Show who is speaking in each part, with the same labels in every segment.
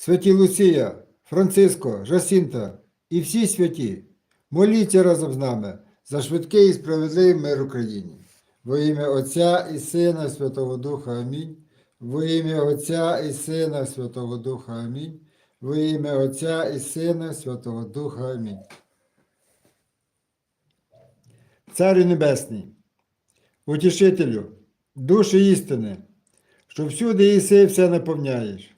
Speaker 1: Святі Лусія, Франциско, Жасінта і всі святі, моліться разом з нами за швидкий і справедливий мир Україні. Во ім'я Отця і Сина і Святого Духа Амінь. Во ім'я Отця і Сина і Святого Духа Амінь. Во ім'я Отця і Сина і Святого Духа Амінь. Царю Небесний, утішителю, душі істини, що всюди єси і все наповняєш.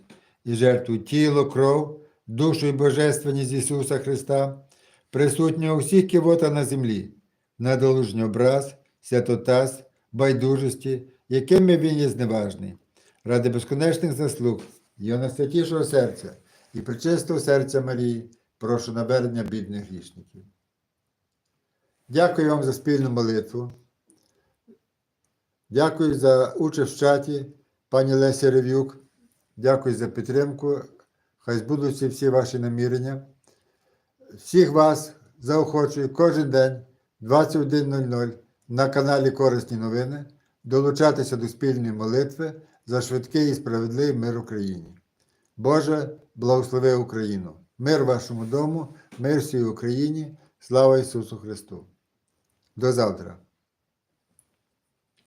Speaker 1: і жертвую тіло, кров, душу і божественність Ісуса Христа, присутнього у всіх кивота на землі, на долужній образ, святотаз, байдужості, якими він є зневажний, ради безконечних заслуг Його найсвятішого серця і причистого серця Марії, прошу навернення бідних грішників. Дякую вам за спільну молитву. Дякую за участь в чаті, пані Лесі Рев'юк. Дякую за підтримку. Хай збудуться всі ваші намірення. Всіх вас заохочую кожен день 21.00 на каналі Корисні новини долучатися до спільної молитви за швидкий і справедливий мир Україні. Боже, благослови Україну! Мир вашому дому, мир всій Україні, слава Ісусу Христу! До завтра!